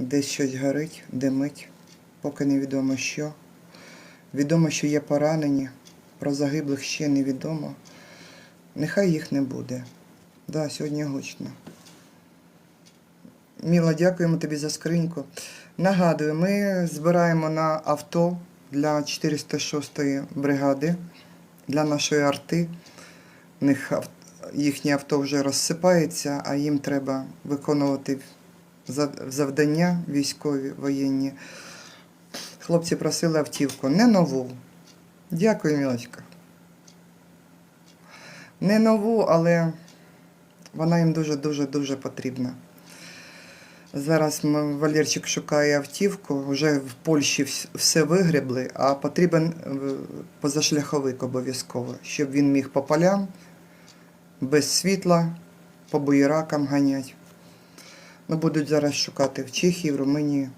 Десь щось горить, димить, поки невідомо що. Відомо, що є поранені, про загиблих ще невідомо. Нехай їх не буде. Да, сьогодні гучно. Міла, дякуємо тобі за скриньку. Нагадую, ми збираємо на авто для 406-ї бригади, для нашої арти. Їхнє авто вже розсипається, а їм треба виконувати завдання військові, воєнні. Хлопці просили автівку, не нову. Дякую, Мілочка. Не нову, але вона їм дуже-дуже дуже потрібна. Зараз Валерчик шукає автівку, вже в Польщі все вигребли, а потрібен е, позашляховик обов'язково, щоб він міг по полям, без світла, по буєракам ганять. Ну, будуть зараз шукати в Чехії, в Румунії.